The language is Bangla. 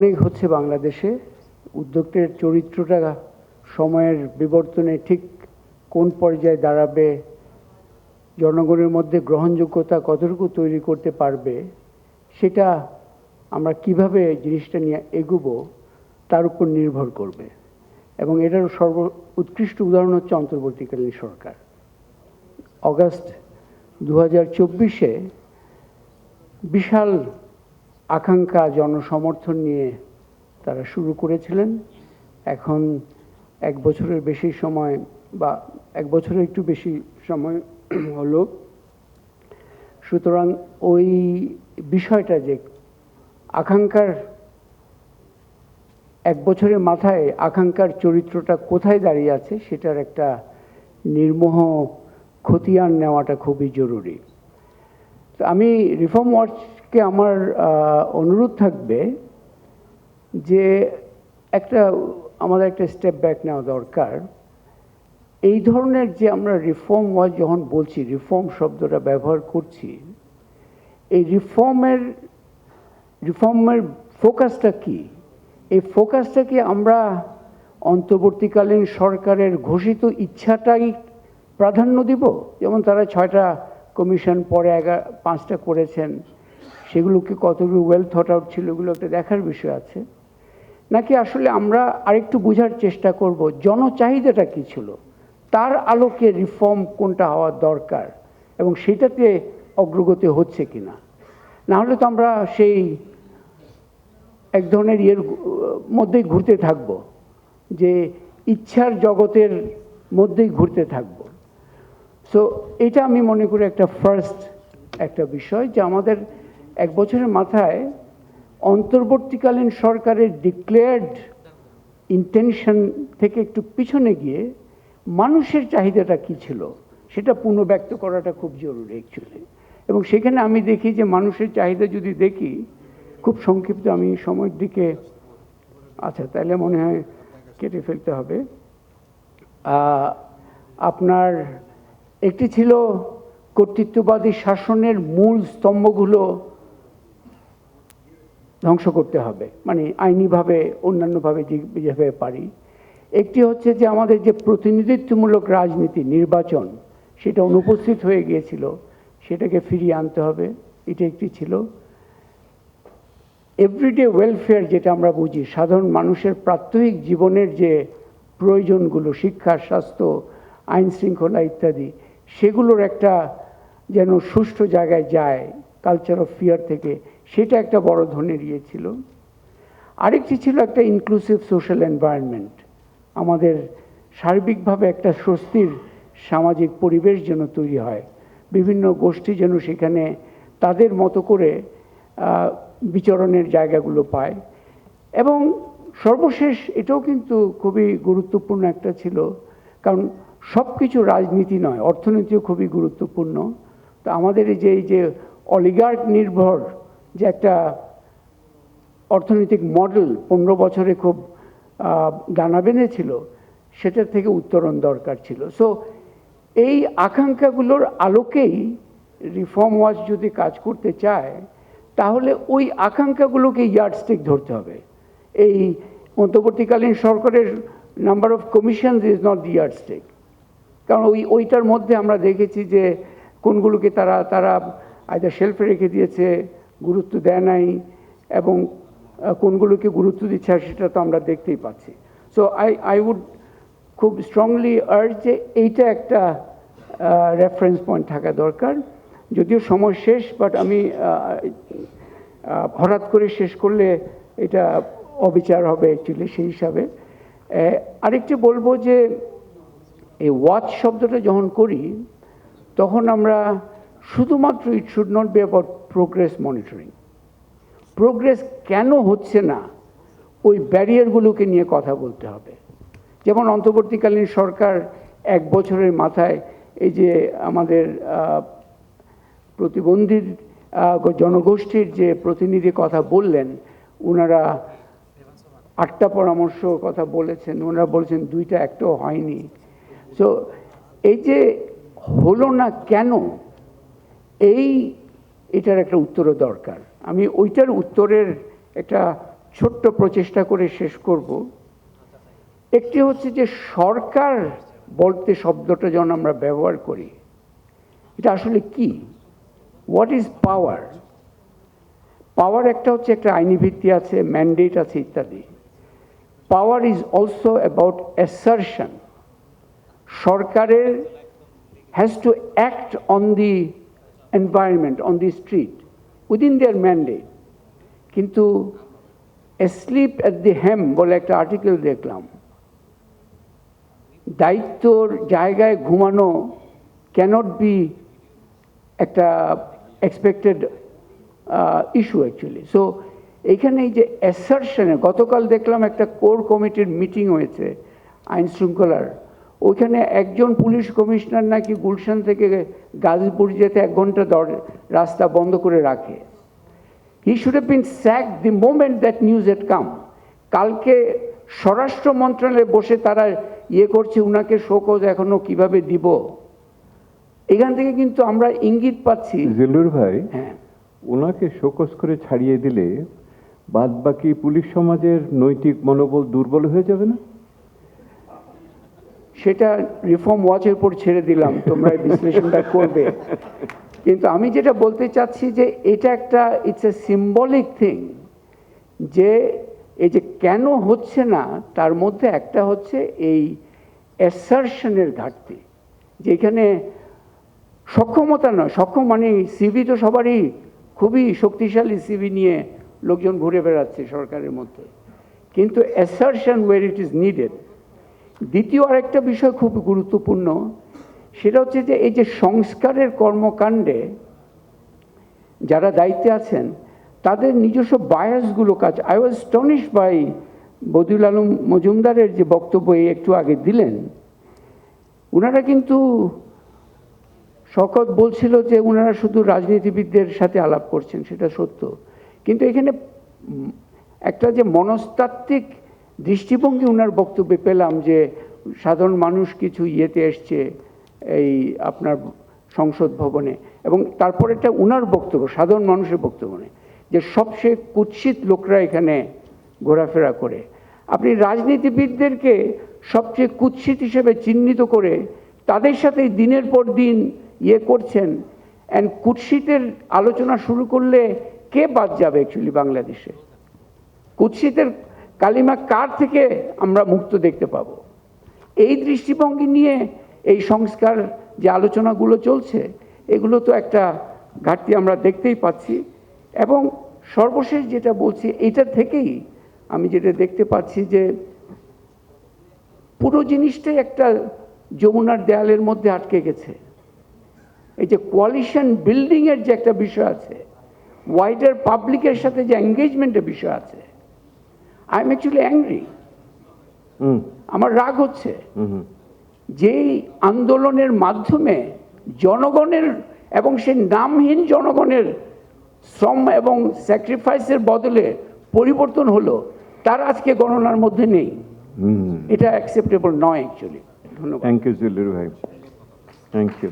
অনেক হচ্ছে বাংলাদেশে। উদ্যোক্তের চরিত্রটা সময়ের বিবর্তনে ঠিক কোন পর্যায়ে দাঁড়াবে, জনগণের মধ্যে গ্রহণযোগ্যতা কতটুকু তৈরি করতে পারবে, সেটা আমরা কীভাবে জিনিসটা নিয়ে এগুবো, তার উপর নির্ভর করবে। এবং এটার সর্ব উৎকৃষ্ট উদাহরণ হচ্ছে অন্তর্বর্তীকালীন সরকার। অগাস্ট দু হাজার বিশাল আকাঙ্ক্ষা, জনসমর্থন নিয়ে তারা শুরু করেছিলেন। এখন এক বছরের বেশি সময় বা এক বছরের একটু বেশি সময় হলো। সুতরাং ওই বিষয়টা যে আকাঙ্ক্ষার এক বছরের মাথায় আকাঙ্ক্ষার চরিত্রটা কোথায় দাঁড়িয়ে আছে সেটার একটা নির্মোহ খতিয়ান নেওয়াটা খুবই জরুরি। তো আমি রিফর্ম ওয়াচকে আমার অনুরোধ থাকবে যে একটা, আমাদের একটা স্টেপ ব্যাক নেওয়া দরকার। এই ধরনের যে আমরা রিফর্ম ওয়াচ যখন বলছি রিফর্ম শব্দটা ব্যবহার করছি, এই রিফর্মের রিফর্মের ফোকাসটা কি? এই ফোকাসটা কি আমরা অন্তর্বর্তীকালীন সরকারের ঘোষিত ইচ্ছাটাই প্রাধান্য দিব? যেমন তারা ছয়টা কমিশন পরে এগারো পাঁচটা করেছেন। সেগুলোকে কতগুলো ওয়েল থট আউট ছিল এগুলো একটা দেখার বিষয় আছে। নাকি আসলে আমরা আরেকটু বোঝার চেষ্টা করব, জনচাহিদাটা কী ছিল? তার আলোকে রিফর্ম কোনটা হওয়ার দরকার এবং সেটাতে অগ্রগতি হচ্ছে কি না হলে তো আমরা সেই এক ধরনের ইয়ের মধ্যেই ঘুরতে থাকব, যে ইচ্ছার জগতের মধ্যেই ঘুরতে থাকব। সো এটা আমি মনে করি একটা ফার্স্ট একটা বিষয়, যে আমাদের এক বছরের মাথায় অন্তর্বর্তীকালীন সরকারের ডিক্লেয়ার্ড ইন্টেনশন থেকে একটু পিছনে গিয়ে মানুষের চাহিদাটা কি ছিল সেটা পুনর্ব্যক্ত করাটা খুব জরুরি অ্যাকচুয়ালি এবং সেখানে আমি দেখি যে মানুষের চাহিদা যদি দেখি, খুব সংক্ষিপ্ত আমি সময়ের দিকে আচ্ছা তাহলে মনে হয় কেটে ফেলতে হবে। আপনার একটি ছিল কর্তৃত্ববাদী শাসনের মূল স্তম্ভগুলো ধ্বংস করতে হবে। মানে আইনিভাবে, অন্যান্যভাবে যেভাবে পারি। একটি হচ্ছে যে আমাদের যে প্রতিনিধিত্বমূলক রাজনীতি, নির্বাচন, সেটা অনুপস্থিত হয়ে গিয়েছিল, সেটাকে ফিরিয়ে আনতে হবে। এটা একটি ছিল। এভরিডে ওয়েলফেয়ার যেটা আমরা বুঝি, সাধারণ মানুষের প্রাত্যহিক জীবনের যে প্রয়োজনগুলো, শিক্ষা, স্বাস্থ্য, আইন শৃঙ্খলা ইত্যাদি, সেগুলোর একটা যেন সুষ্ঠু জায়গায় যায় কালচার অফ ফিয়ার থেকে সেটা একটা বড় ধরনের ইয়ে ছিল। আরেকটি ছিল একটা ইনক্লুসিভ সোশ্যাল এনভায়রনমেন্ট আমাদের সার্বিকভাবে একটা স্বস্তির সামাজিক পরিবেশ যেন তৈরি হয়। বিভিন্ন গোষ্ঠী যেন সেখানে তাদের মতো করে বিচরণের জায়গাগুলো পায়। এবং সর্বশেষ এটাও কিন্তু খুবই গুরুত্বপূর্ণ একটা ছিল। কারণ সব কিছু রাজনীতি নয়, অর্থনীতিও খুবই গুরুত্বপূর্ণ। তো আমাদের এই যে এই যে অলিগার্ক নির্ভর যে একটা অর্থনৈতিক মডেল পনেরো বছরে খুব ডানা বেঁধেছিল, সেটার থেকে উত্তরণ দরকার ছিল। সো এই আকাঙ্ক্ষাগুলোর আলোকেই রিফর্ম ওয়াচ যদি কাজ করতে চায়, তাহলে ওই আকাঙ্ক্ষাগুলোকে ইয়ার্ডস্টিক ধরতে হবে। এই অন্তর্বর্তীকালীন সরকারের number of commission is not the yardstick কারণ ওই, ওইটার মধ্যে আমরা দেখেছি যে কোনগুলোকে তারা তারা আয়দা শেলফে রেখে দিয়েছে গুরুত্ব দেয় নাই এবং কোনগুলোকে গুরুত্ব দিচ্ছে সেটা তো আমরা দেখতেই পাচ্ছি। সো আই আই উড খুব স্ট্রংলি আর্জ যে এইটা একটা রেফারেন্স পয়েন্ট থাকা দরকার। যদিও সময় শেষ বাট আমি হঠাৎ করে শেষ করলে এটা অবিচার হবে অ্যাকচুয়ালি সেই হিসাবে। আরেকটি বলব যে এই ওয়াচ শব্দটা যখন করি, তখন আমরা শুধুমাত্র it should not be about progress monitoring progress কেন হচ্ছে না, ওই ব্যারিয়ারগুলোকে নিয়ে কথা বলতে হবে। যেমন অন্তর্বর্তীকালীন সরকার এক বছরের মাথায় এই যে আমাদের প্রতিবন্ধী জনগোষ্ঠীর যে প্রতিনিধি কথা বললেন ওনারা আটটা পরামর্শ কথা বলেছেন ওনারা বলেছেন দুইটা, একটাও হয়নি। সো এই যে হলো না কেন, এই এটার একটা উত্তরও দরকার। আমি ওইটার উত্তরের একটা ছোট্ট প্রচেষ্টা করে শেষ করব। একটি হচ্ছে যে সরকার বলতে শব্দটা যখন আমরা ব্যবহার করি। এটা আসলে কি? হোয়াট ইজ পাওয়ার পাওয়ার একটা হচ্ছে একটা আইনি ভিত্তি আছে ম্যান্ডেট আছে ইত্যাদি। Power is also about assertion সরকারের has to act on the environment on the street within their mandate কিন্তু স্লিপ অ্যাট দি হ্যাম বলে একটা আর্টিকেল দেখলাম। দায়িত্বর জায়গায় ঘুমানো ক্যানট বি একটা এক্সপেক্টেড ইস্যু অ্যাকচুয়ালি সো এইখানে এই যে অ্যাসারশনে গতকাল দেখলাম একটা কোর কমিটির মিটিং হয়েছে আইন শৃঙ্খলার ওইখানে একজন পুলিশ কমিশনার নাকি গুলশান থেকে গাজীপুর যেতে এক ঘণ্টা দর রাস্তা বন্ধ করে রাখে। He should have been sack the moment that news at come কালকে স্বরাষ্ট্র মন্ত্রণালয়ে বসে তারা ইয়ে করছে উনাকে শোকজ এখনও কীভাবে দিব? এখান থেকে কিন্তু আমরা ইঙ্গিত পাচ্ছি। জেলুর ভাই হ্যাঁ। ওনাকে শোকস করে ছাড়িয়ে দিলে বাদ বাকি পুলিশ সমাজের নৈতিক মনোবল দুর্বল হয়ে যাবে না? সেটা রিফর্ম ওয়াচের উপর ছেড়ে দিলাম, তোমরা বিশ্লেষণটা করবে। কিন্তু আমি যেটা বলতে চাচ্ছি যে এটা একটা ইটস এ সিম্বলিক থিং যে এই যে কেন হচ্ছে না, তার মধ্যে একটা হচ্ছে এই অ্যাসারশনের ঘাটতি। যেখানে সক্ষমতা নয়, সক্ষম মানে সিভি তো সবারই, খুবই শক্তিশালী সিভি নিয়ে লোকজন ঘুরে বেড়াচ্ছে সরকারের মধ্যে। কিন্তু assertion where it is needed দ্বিতীয় আরেকটা বিষয় খুব গুরুত্বপূর্ণ, সেটা হচ্ছে যে এই যে সংস্কারের কর্মকাণ্ডে যারা দায়িত্বে আছেন, তাদের নিজস্ব বায়াসগুলো কাজ। I was astonish by Badiul Alam মজুমদারের যে বক্তব্য একটু আগে দিলেন। ওনারা কিন্তু শকত বলছিল যে ওনারা শুধু রাজনীতিবিদদের সাথে আলাপ করছেন, সেটা সত্য। কিন্তু এখানে একটা যে মনস্তাত্ত্বিক দৃষ্টিভঙ্গি ওনার বক্তব্যে পেলাম যে সাধারণ মানুষ কিছু ইয়েতে এসছে এই আপনার সংসদ ভবনে এবং তারপরে এটা ওনার বক্তব্য, সাধারণ মানুষের বক্তব্য নেই যে সবচেয়ে কুৎসিত লোকরা এখানে ঘোরাফেরা করে। আপনি রাজনীতিবিদদেরকে সবচেয়ে কুৎসিত হিসেবে চিহ্নিত করে তাদের সাথে দিনের পর দিন ইয়ে করছেন অ্যান্ড কুৎসিতের আলোচনা শুরু করলে কে বাদ যাবে অ্যাকচুয়ালি বাংলাদেশে? কুৎসিতের কালিমা কার থেকে আমরা মুক্ত দেখতে পাবো? এই দৃষ্টিভঙ্গি নিয়ে এই সংস্কার যে আলোচনাগুলো চলছে, এগুলো তো একটা ঘাটতি আমরা দেখতেই পাচ্ছি। এবং সর্বশেষ যেটা বলছি, এটা থেকেই আমি যেটা দেখতে পাচ্ছি যে পুরো জিনিসটাই একটা যমুনার দেয়ালের মধ্যে আটকে গেছে। এই যে কোয়ালিশন বিল্ডিংয়ের যে একটা বিষয় আছে ওয়াইডার পাবলিকের সাথে যে এঙ্গেজমেন্টের বিষয় আছে আই এম অ্যাকচুয়ালি অ্যাংরি আমার রাগ হচ্ছে। যেই আন্দোলনের মাধ্যমে জনগণের এবং সেই নামহীন জনগণের শ্রম এবং স্যাক্রিফাইসের বদলে পরিবর্তন হলো তার আজকে গণনার মধ্যে নেই। এটা অ্যাকসেপ্টেবল নয় অ্যাকচুয়ালি ধন্যবাদ। থ্যাংক ইউ জেলুর ভাই থ্যাংক ইউ